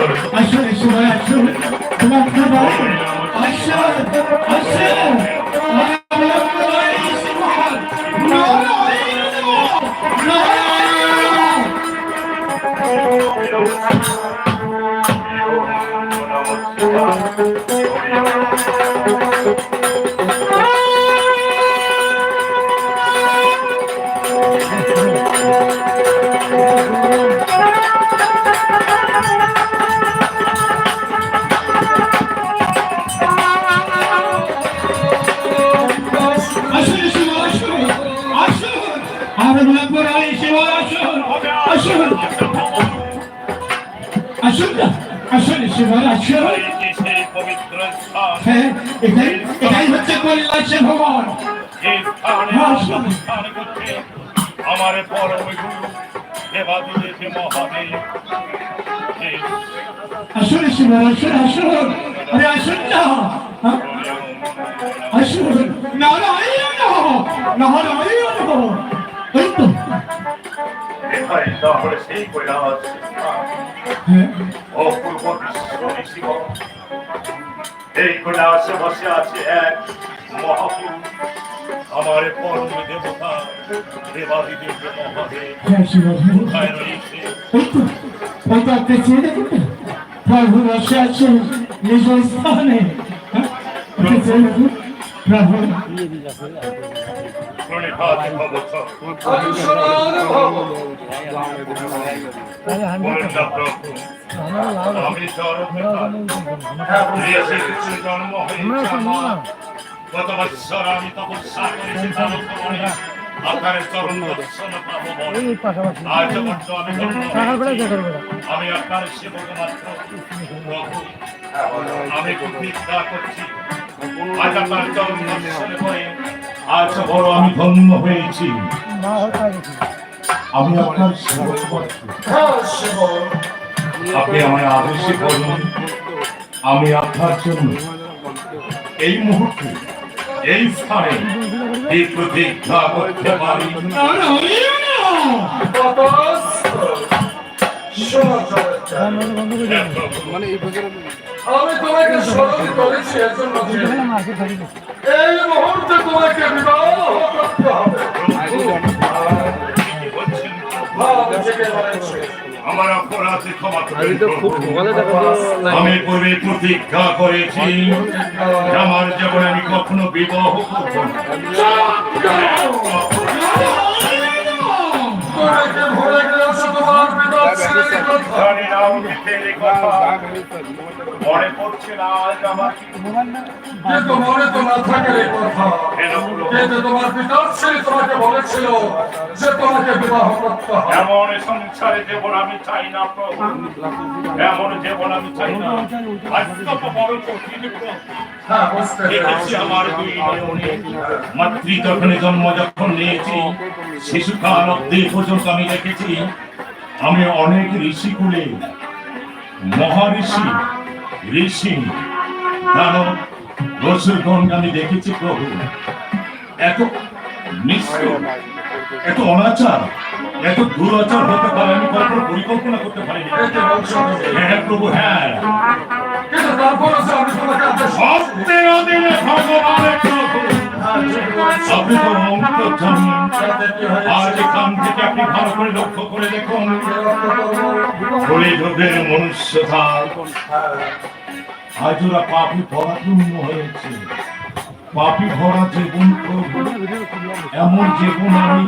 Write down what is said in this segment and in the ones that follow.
আসুন সবাই আসুন তোমার খাবার আসুন আসুন পবিত্র স্থান হ্যাঁ এটাই হচ্ছে কৈলাসের ভবন আমার পরম গুরু দেবাদিদেব মহাদেব। আসুন শিব আসুন আসুন। আরে আসুন না। হ্যাঁ? আসুন। নারায়ণ নারায়ণ এই তো। তাহলে সেই কৈলাস। অপূর্ব এই কৈলাসে বসে আছে এক মহাপুরুষ আমার পরম দেবতা দেবাদিদেব মহাদেব হ্যাঁ হ্যাঁ কোথায় রয়েছে তো আপনি প্রভু বসে আছেন নিজ স্থানে আমার গত বৎসর আমি আপনার চরণ মাত্র। আমি প্রতিজ্ঞা করছি। আজ বড় আমি ধন্য হয়েছি আমি আপনার আপনি আমায় আদেশে করুন আমি আপনার জন্য এই মুহূর্তে এই স্থানে এই প্রতিজ্ঞা করতে পারি আমি তোমাকে স্মরণ করেছি এজন্য এই মুহূর্তে তোমাকে বিবাহ করতে হবে। আমার অপরাধ ক্ষমা আমি পূর্বে প্রতিজ্ঞা করেছি আমার জীবনে আমি কখনো বিবাহ করব না। তোমাকে ভুলে গেছো তোমার পিতার ছেলের কথা। জানি না মিথ্যের এই কথা। মনে পড়ছে না আজ আমার কিন্তু তো থাকে এই কথা কেন তোমার পিতার তোমাকে বলেছিল যে তোমাকে বিবাহ করতে হবে এমন সংসারে জীবন আমি চাই না প্রভু। এমন জীবন আমি চাই না। আজকে বড় কঠিন প্রভু হ্যাঁ দেখেছি আমার দুই মাতৃ যখন জন্ম যখন নিয়েছি শিশুকাল অব্দি পর্যন্ত আমি দেখেছি আমি অনেক ঋষি কুলে মহাঋষি ঋষি দানব রসুরগণ আমি দেখেছি প্রভু এত মিশ্র এত অনাচার এত দুরাচার হতে পারে আমি কখনো পরিকল্পনা করতে ধরে। হ্যাঁ প্রভু হ্যাঁ সত্যের অধীনে ভগবানের প্রভু। আপনি তো কি হয়েছে? আজ থেকে আপনি ভালো করে লক্ষ্য করে দেখুন। মনুষ্যতা আজ ওরা পাপি হয়েছে। পাপি ভরা জীবন এমন জীবন আমি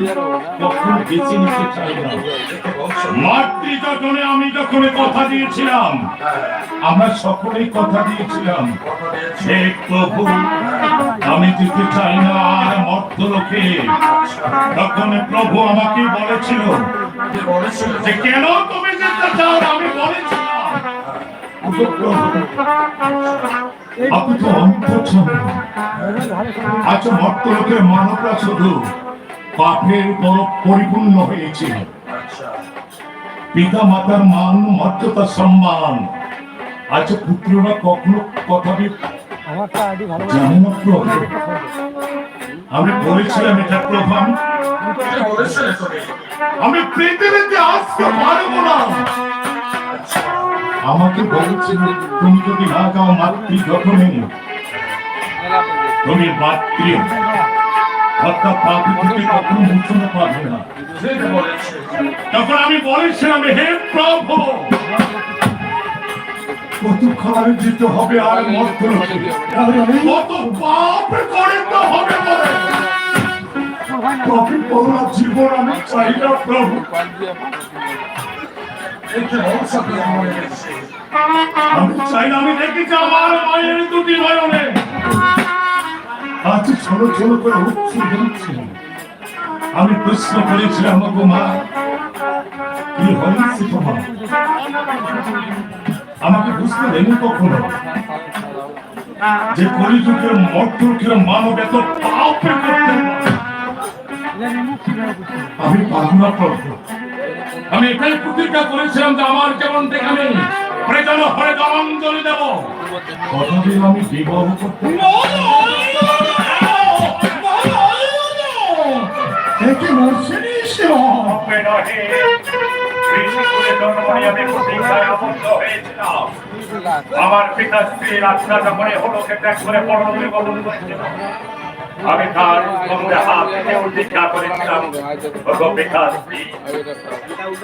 বেছে নিতে চাই না। আমি যখন কথা দিয়েছিলাম, আমরা সকলেই কথা দিয়েছিলাম। হে প্রভু আমি যেতে চাই না আর মর্ত লোকে। তখন প্রভু আমাকে বলেছিল যে কেন তুমি যেতে চাও? আমি বলেছিলাম। পর পরিপূর্ণ হয়েছে। আচ্ছা, পিতা মাতার মান মর্যাদা সম্মান। আজ পুত্ররা কখনো কথা আমি বলেছিলাম এটা প্রভু আমি আমি পৃথিবীতে আসতে পারব না। আমাকে বলেছেন তুমি যদি না যাও মাতৃ যখনই তুমি মাতৃ। অর্থাৎ পাপি থেকে কখনো মুছতে পারবে না। তখন আমি বলেছিলাম হে প্রভু কতক্ষণ যেতে হবে? আর কত পাপ করতে হবে জীবন আমি চাই না প্রভু। আমি চাই না আমি দেখেছি আমার মায়ের দুটি নয়নে। আজ ছোট ছোট করে উঠছে আমি প্রশ্ন করেছিলাম গো মা কি হয়েছে তোমার? আমাকে বুঝতে দেনি কখনো। যে কলিযুগের মর্তকের মানব এত আমি পাগলা করব। আমি এটাই প্রতিজ্ঞা করেছিলাম যে আমার যেমন হয়ে জলাঞ্জলি দেব। কতদিন আমি বিবাহ করতে আমার পিতা হলোকে ত্যাগ করে করেছিল আমি তার সঙ্গে হাত দিয়ে প্রতিজ্ঞা করেছিলাম ওগো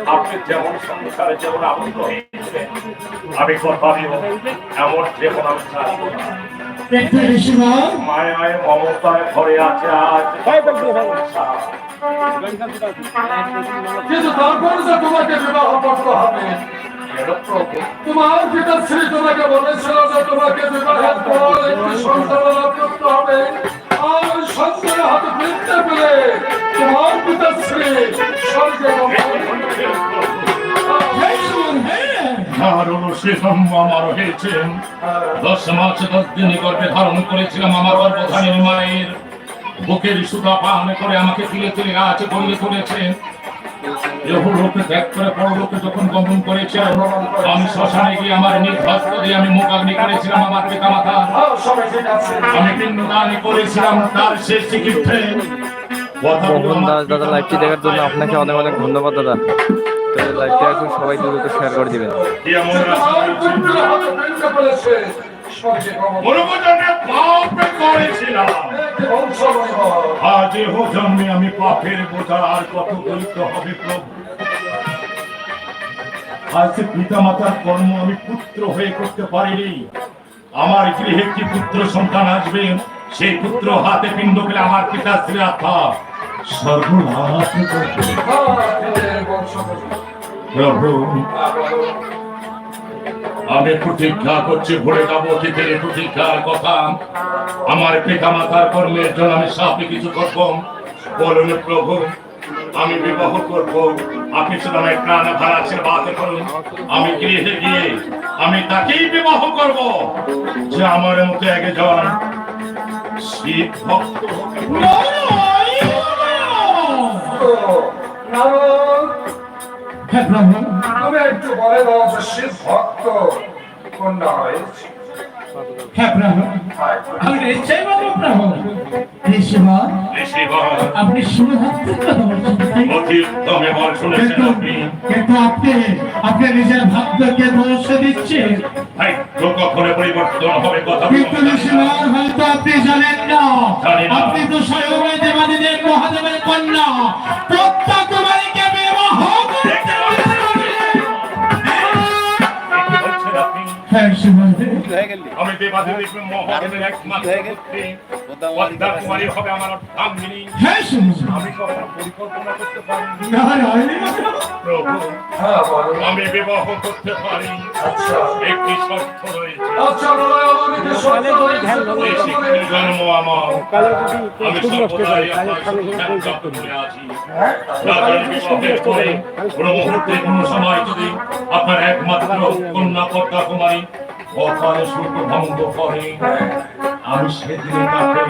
আপনি যেমন সংসারে যেমন আবদ্ধ হয়েছিলেন আমি এমন যেমন আমি মায়ায় মমতায় ভরে আছে আজ কিন্তু তারপর যে তোমাকে বিবাহ করতে হবে, তোমার পিতা শ্রী তোমাকে বলেছিল যে তোমাকে বিবাহের পর সন্তান লাভ করতে হবে। আর সন্তানের হাতে বৃত্তে পেলে তোমার পিতা শ্রী স্বর্গে দশ মাস দশ দিন ধারণ করেছিলাম আমার গর্ভধারীর মায়ের। বুকের সুতা পান করে আমাকে তুলে তুলে আছে করিয়ে তুলেছেন লোকে ত্যাগ করে পরলোকে যখন গমন করেছে আমি শ্মশানে গিয়ে আমার হস্ত দিয়ে আমি করেছিলাম আমার পিতা মাতা হ্যাঁ, আমি পিণ্ডদান করেছিলাম তার শেষ চিকিৎসে মোহন দাস দাদা লাইভটি দেখার জন্য আপনাকে অনেক অনেক ধন্যবাদ দাদা তো লাইভটি এখন সবাই দ্রুত শেয়ার করে দিবেন আমি পাপের বোঝা, আর কত বলিতে হবে প্রভু আজ পিতা মাতার কর্ম আমি পুত্র হয়ে করতে পারিনি আমার গৃহে কি পুত্র সন্তান আসবে সেই পুত্র হাতে পিণ্ড পেলে আমার পিতা শ্রী আত্মা সর্বনাশ। প্রভু। আমি প্রতিজ্ঞা করছি, ভরে যাব অতীতের প্রতিজ্ঞার কথা। আমার পিতা মাতার কর্মের জন্য আমি সাপে কিছু করব। বলুন প্রভু, আমি বিবাহ করব। আপনি শুধু আমার প্রাণ ভাড়া আশীর্বাদ করুন। আমি গৃহে গিয়ে আমি তাকেই বিবাহ করব। যে আমার মতো একজন শিব ভক্ত হতে তো, প্রভু। তুমি একটু বলে দাও যে শিব ভক্ত কন্যা হয়েছে হে প্রভু। আমি নিশ্চয় বলব প্রভু। শিব। ঋষিগণ, আপনি বল শুনেছেন কিন্তু আপনি। কিন্তু আপনি আপনি নিজের ভক্তকে দোষ দিচ্ছেন। ভাগ্য কখনো পরিবর্তন হবে কথা কিন্তু বলুন। হয়তো আপনি জানেন না। জানি না। আপনি তো স্বয়ং ওই মহাদেবের কন্যা। আমি দেবাদেবীর মহাদেবের একমাত্র পুত্রী পদ্মা কুমারী হবে আমার হ্যাঁ আমি কখনো পরিকল্পনা করতে পারি নারায়ণ প্রভু আমি বিবাহ করতে পারি আচ্ছা একটি শর্ত রয়েছে। আচ্ছা জন্ম আমার। আমি সর্বদাই আপনার হ্যাঁ? কোনো মুহূর্তে কোনো সময় যদি আপনার একমাত্র কন্যা পদ্মা কুমারী অকালে শুল্ক ভঙ্গ করে। আমি সেদিন তাকে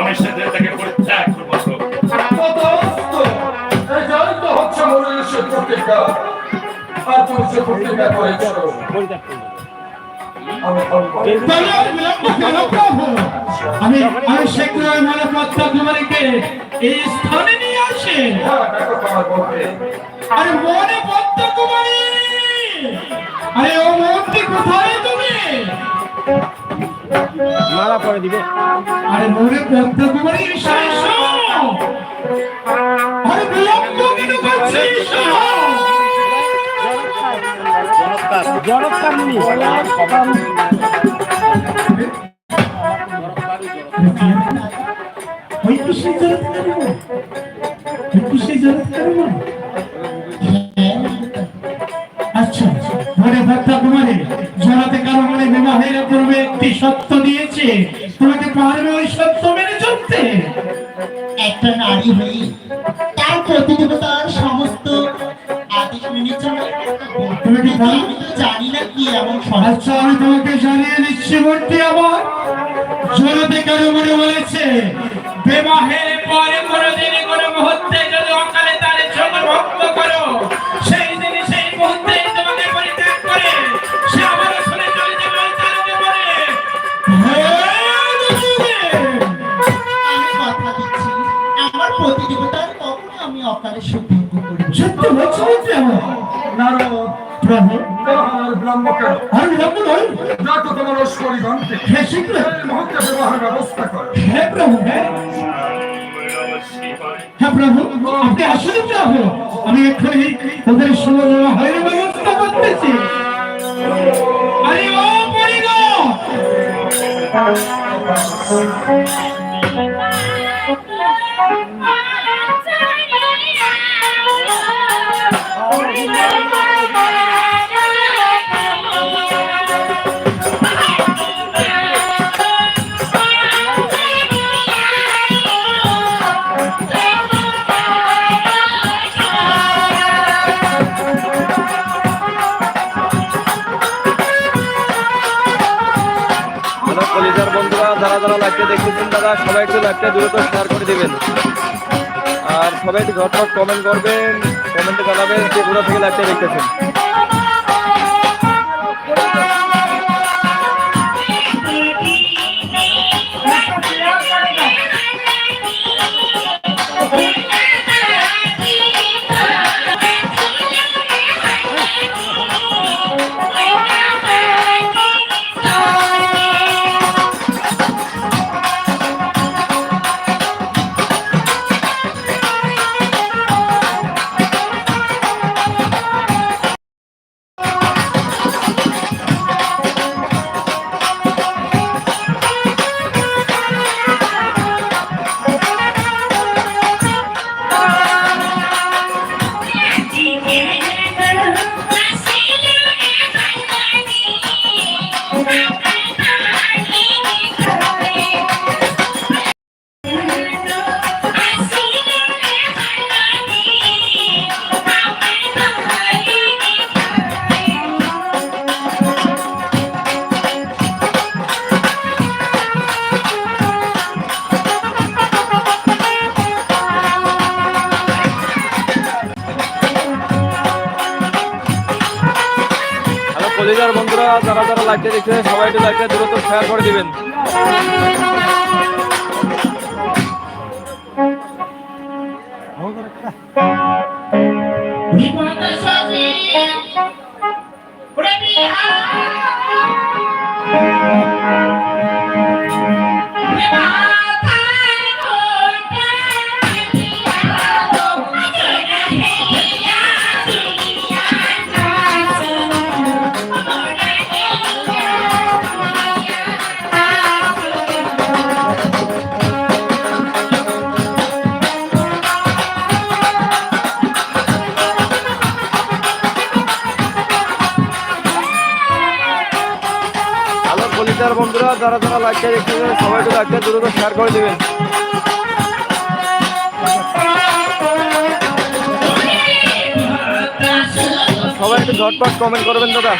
আমি সেদিন তাকে পরিত্যাগ করব। আমি আমি এই স্থানে নিয়ে হ্যাঁ আরে মনে পদ্ম কুমারী। আরে ও মন্ত্রী কোথায় তুমি? মালা পরে দিবে। আরে মনে পদ্ম কুমারী এসো এসো। আরে বিলম্ব কেন করছিস? ওই খুশি জড়াতে পারব ওই খুশি জড়াতে পারব ভক্তা কুমারী জড়াতে কারও মনে বিবাহের পূর্বে একটি সত্য দিয়েছে তোমাকে পারবে ওই সত্য মেনে চলতে। একটা নারী হয়ে তার প্রতিদেবতার সমস্ত আদেশ মেনে চলার তুমি কি বলো? আমি তো জানি না কি এমন সমাজ আচ্ছা আমি তোমাকে জানিয়ে দিচ্ছি মূর্তি আমার। জড়াতে কারও মনে বলেছে বিবাহের পরে কোনো দিনে কোনো মুহূর্তে যদি অকালে তার জন্য ভক্ত করো প্রতিদেবতার কখনো আমি অকালে সত্যি বলছো নারদ প্রভু। ব্রহ্মকে তোমার লস্করিগণকে হে শীঘ্র ব্যবস্থা করো। হে প্রভু হে। হ্যাঁ প্রভু আপনি আসলে প্রভু আমি এক্ষুনি ওদের হয়ে ব্যবস্থা করতেছি। আরে ও পরিগ Thank you. লাইভটা দেখতেছেন দাদা সবাই একটু লাইভটা দ্রুত শেয়ার করে দিবেন। আর সবাই একটু ঝটপট কমেন্ট করবেন কমেন্টে জানাবেন যে কোথা থেকে লাইভটা দেখতেছেন। যারা যারা লাইভটা দেখছেন সবাই একটু লাইভটা দ্রুত শেয়ার করে দিবেন। দ্রুত শেয়ার করে দেবেন। সবাই একটু ঝটপট কমেন্ট করবেন দাদা।